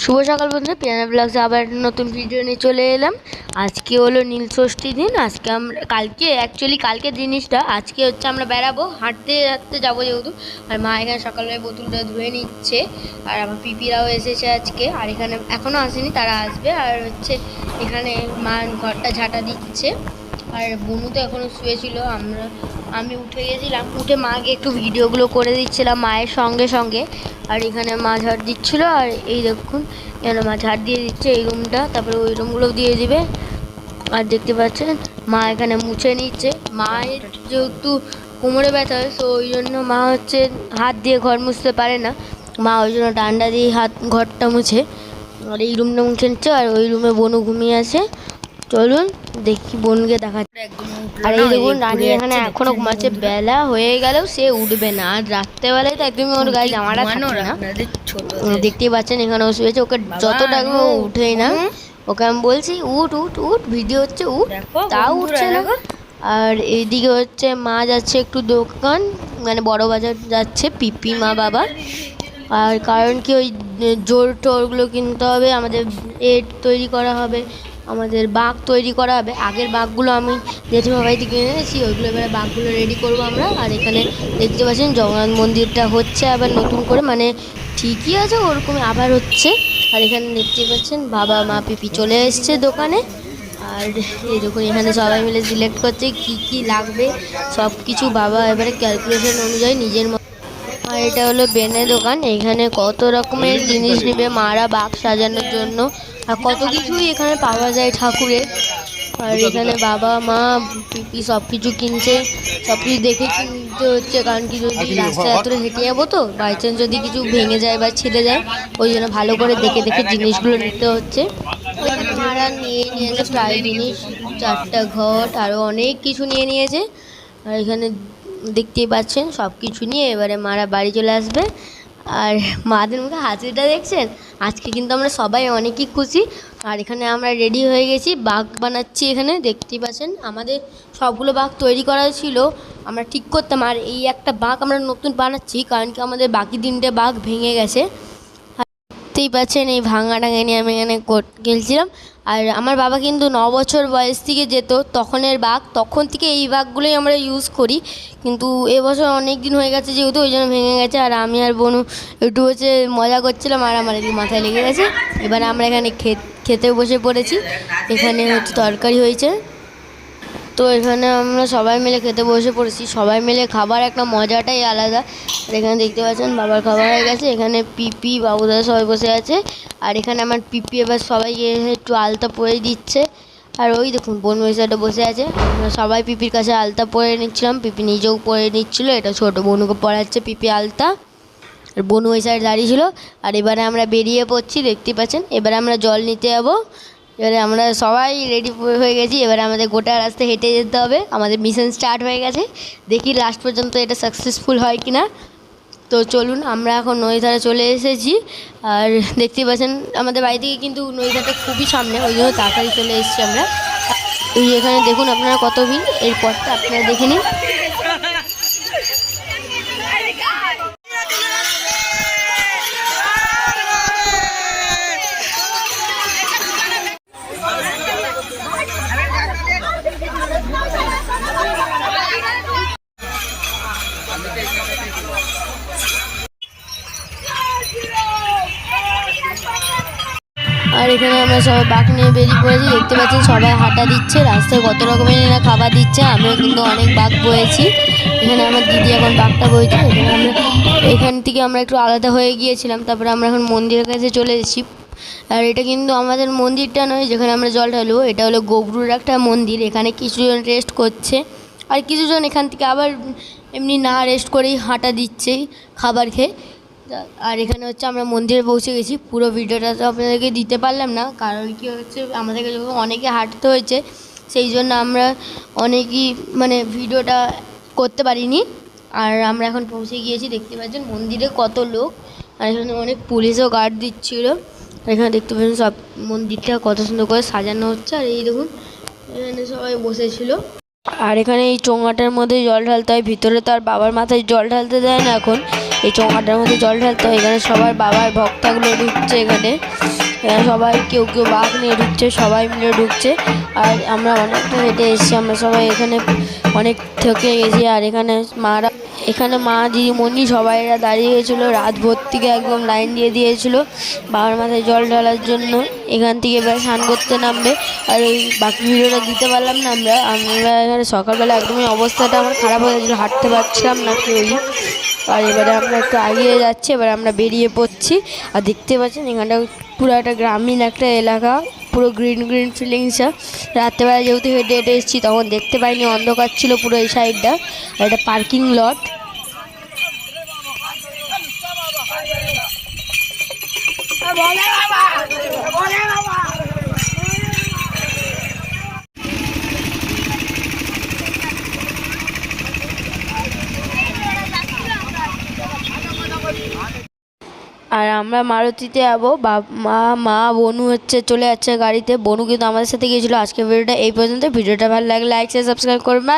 শুভ সকাল বন্ধুরা পিয়ানা ব্লগসে আবার নতুন ভিডিও নিয়ে চলে এলাম। আজকে হলো নীল ষষ্ঠী দিন, আজকে আমরা কালকে অ্যাকচুয়ালি কালকে জিনিসটা, আজকে হচ্ছে আমরা বেড়াবো, হাঁটতে হাঁটতে যাব যেহেতু। আর মা এখানে সকালবেলা বোতলটা ধুয়ে নিচ্ছে, আর আমার পিপিরাও এসেছে আজকে, আর এখানে এখনও আসেনি, তারা আসবে। আর হচ্ছে এখানে মা ঘরটা ঝাঁটা দিচ্ছে। আর বনু তো এখনও শুয়েছিল আমরা, আমি উঠে গেছিলাম, উঠে মাকে একটু ভিডিওগুলো করে দিচ্ছিলাম মায়ের সঙ্গে সঙ্গে। আর এখানে মা ঝাড় দিচ্ছিল, আর এই দেখুন, এখানে মা ঝাড় দিয়ে দিচ্ছে এই রুমটা, তারপরে ওই রুমগুলো দিয়ে দিবে। আর দেখতে পাচ্ছেন, মা এখানে মুছে নিচ্ছে। মায়ের যেহেতু কোমরে ব্যথা হয় তো ওই জন্য মা হচ্ছে হাত দিয়ে ঘর মুছতে পারে না। মা ওই জন্য ডান্ডা দিয়ে হাত, ঘরটা মুছে, আর এই রুমটা মুছে নিচ্ছে, আর ওই রুমে বনু ঘুমিয়ে আছে। চলুন দেখি বোনকে দেখাচ্ছে। আর এই দেখুন রানী এখানে এখনও ঘুমাচ্ছে। বেলা হয়ে গেলেও সে উঠবে না। আর রাত্রেবেলায় তো একদমই ওর গায়ে জামাটা থাকে না। দেখতেই পাচ্ছেন এখানে ও শুয়েছে ওকে যত ডাকবে ও উঠেই না ওকে আমি বলছি উঠ উঠ উঠ ভিডিও হচ্ছে উঠ। তাও উঠছে না। আর এইদিকে হচ্ছে মা যাচ্ছে একটু দোকান মানে বড় বাজার যাচ্ছে পিপি মা বাবা। আর কারণ কি ওই জোর টোরগুলো কিনতে হবে আমাদের এড তৈরি করা হবে। আমাদের বাঘ তৈরি করা হবে। আগের বাঘগুলো আমি জেঠিমা বাড়ি থেকে এনেছি, ওইগুলো এবারে বাঘগুলো রেডি করব আমরা। আর এখানে দেখতে পাচ্ছেন জগন্নাথ মন্দিরটা হচ্ছে আবার নতুন করে মানে ঠিকই আছে, ওরকমই আবার হচ্ছে। আর এখানে দেখতে পাচ্ছেন বাবা মা পিপি চলে এসছে দোকানে। আর এই দেখুন, এখানে সবাই মিলে সিলেক্ট করছে কি কি লাগবে। সব কিছু বাবা এবারে ক্যালকুলেশন অনুযায়ী নিজের আর এটা হলো বেনের দোকান। এখানে কত রকমের জিনিস নেবে মারা বাঘ সাজানোর জন্য। আর কত কিছুই এখানে পাওয়া যায় ঠাকুরের। আর এখানে বাবা মা পিপি সব কিছু কিনছে। সব কিছু দেখে কিনতে হচ্ছে কারণ কি যদি রাস্তায় এত হেঁটে যাব তো বাই চান্স যদি কিছু ভেঙে যায় বা ছিঁড়ে যায় ওই জন্য ভালো করে দেখে দেখে জিনিসগুলো নিতে হচ্ছে। মারা নিয়ে নিয়েছে প্রায় জিনিস চারটা ঘট আরও অনেক কিছু নিয়ে নিয়েছে। আর এখানে দেখতেই পাচ্ছেন সব কিছু নিয়ে এবারে মারা বাড়ি চলে আসবে। আর মাদের মুখে হাসিটা দেখছেন? আজকে কিন্তু আমরা সবাই অনেকই খুশি। আর এখানে আমরা রেডি হয়ে গেছি, বাঘ বানাচ্ছি এখানে, দেখতেই পাচ্ছেন? আমাদের সবগুলো বাঘ তৈরি করা ছিল, আমরা ঠিক করতাম। আর এই একটা বাঘ আমরা নতুন বানাচ্ছি, কারণ কি আমাদের বাকি তিনটে বাঘ ভেঙে গেছে। দেখতেই পাচ্ছেন এই ভাঙা টাঙা নিয়ে আমি এখানে খেলছিলাম আর আমার বাবা কিন্তু ন বছর বয়স থেকে যেত, তখনের বাঘ। তখন থেকে এই বাঘগুলোই আমরা ইউজ করি। কিন্তু এবছর অনেক দিন হয়ে গেছে যেহেতু, ওই জন্য ভেঙে গেছে। আর আমি আর বনু একটু হচ্ছে মজা করছিলাম, আর আমার এদিকে মাথায় লেগে গেছে। এবার আমরা এখানে খেতে বসে পড়েছি। এখানে হচ্ছে তরকারি হয়েছে। তো এখানে আমরা সবাই মিলে খেতে বসে পড়েছি। সবাই মিলে খাবার একটা মজাটাই আলাদা। আর এখানে দেখতে পাচ্ছেন, বাবার খাবার হয়ে গেছে। এখানে পিপি বাবুদা সবাই বসে আছে। আর এখানে আমার পিপি এবার সবাই একটু আলতা পরে দিচ্ছে। আর ওই দেখুন, বোন সাইডে বসে আছে। আমরা সবাই পিপির কাছে আলতা পরে নিচ্ছিলাম। পিপি নিজেও পরে নিচ্ছিল। এটা ছোটো বোনুকে পড়াচ্ছে পিপি আলতা। আর বনু ওই সাইড দাঁড়িয়ে ছিল। আর এবারে আমরা বেরিয়ে পড়ছি, দেখতে পাচ্ছেন? এবারে আমরা জল নিতে যাব। এবারে আমরা সবাই রেডি হয়ে গেছি। এবারে আমাদের গোটা রাস্তা হেঁটে যেতে হবে। আমাদের মিশন স্টার্ট হয়ে গেছে। দেখি লাস্ট পর্যন্ত এটা সাকসেসফুল হয় কি না তো চলুন, আমরা এখন নদী ধারে চলে এসেছি। আর দেখতেই পাচ্ছেন, আমাদের বাড়ি থেকে কিন্তু নদী ধারটা খুবই সামনে। ওই জন্য তাড়াতাড়ি চলে এসেছি আমরা। এই এখানে দেখুন আপনারা কত ভিড়। এর পরটা আপনারা দেখে নিন। আর এখানে আমরা সবাই বাঘ নিয়ে বেরিয়ে পড়েছি। দেখতে পাচ্ছি সবাই হাঁটা দিচ্ছে, রাস্তায় কত রকমের এরা খাবার দিচ্ছে। আমিও কিন্তু অনেক বাঘ বয়েছি। এখানে আমার দিদি এখন বাঘটা বইছে। এখানে আমরা, এখান থেকে আমরা একটু আলাদা হয়ে গিয়েছিলাম। তারপরে আমরা এখন মন্দিরের কাছে চলে এসেছি। আর এটা কিন্তু আমাদের মন্দিরটা নয়, যেখানে আমরা জল ঢালবো। এটা হলো গোবরুর একটা মন্দির। এখানে কিছুজন রেস্ট করছে। আর কিছুজন এখান থেকে আবার এমনি না রেস্ট করেই হাঁটা দিচ্ছে খাবার খেয়ে। আর এখানে হচ্ছে আমরা মন্দিরে পৌঁছে গেছি। পুরো ভিডিওটা তো আপনাদেরকে দিতে পারলাম না, কারণ কি হচ্ছে, আমাদেরকে অনেকে হাঁটতে হয়েছে, সেই জন্য আমরা অনেকই মানে ভিডিওটা করতে পারিনি। আর আমরা এখন পৌঁছে গিয়েছি, দেখতে পাচ্ছেন মন্দিরে কত লোক। আর এখানে অনেক পুলিশও গার্ড দিচ্ছিল। এখানে দেখতে পাচ্ছেন সব মন্দিরটা কত সুন্দর করে সাজানো হচ্ছে। আর এই দেখুন, এখানে সবাই বসেছিল। আর এখানে এই চোঙাটার মধ্যে জল ঢালতে হয়, ভিতরে তো আর বাবার মাথায় জল ঢালতে দেয় না এখন। এই চোঙাটার মধ্যে জল ঢালতে হয়। এখানে সবার বাবার ভক্তাগুলো ঢুকছে এখানে। এখানে সবাই কেউ কেউ বাঘ নিয়ে ঢুকছে, সবাই মিলে ঢুকছে। আর আমরা অনেকটা হেঁটে এসেছি, আমরা সবাই এখানে অনেক থেকে গেছি। আর এখানে মারা, এখানে মা দিদিমণি সবাইরা দাঁড়িয়ে গেছিল, রাত ভোর থেকে একদম লাইন দিয়ে দিয়েছিল। বাবার মাথায় জল ঢালার জন্য এখান থেকে এবার স্নান করতে নামবে। আর ওই বাকি ভিডিওটা দিতে পারলাম না আমরা। আমরা এখানে সকালবেলা একদমই অবস্থাটা আমার খারাপ হয়ে গেছিল, হাঁটতে পারছিলাম না কেউই আর এবারে আমরা একটু এগিয়ে যাচ্ছি, এবার আমরা বেরিয়ে পড়ছি। আর দেখতে পাচ্ছেন, এখানটা পুরো একটা গ্রামীণ একটা এলাকা, পুরো গ্রিন গ্রিন ফিলিংসটা রাত্রেবেলা যেহেতু হেঁটে হেঁটে এসেছি, তখন দেখতে পাইনি, অন্ধকার ছিল পুরো এই সাইডটা এটা পার্কিং লট আর আমরা মারুতিতে যাব। মা মা, বনু হচ্ছে চলে যাচ্ছে গাড়িতে। বনু কিন্তু আমাদের সাথে গিয়েছিল আজকে ভিডিওটা এই পর্যন্ত ভিডিওটা ভালো লাগলে লাইক শেয়ার সাবস্ক্রাইব করবেন।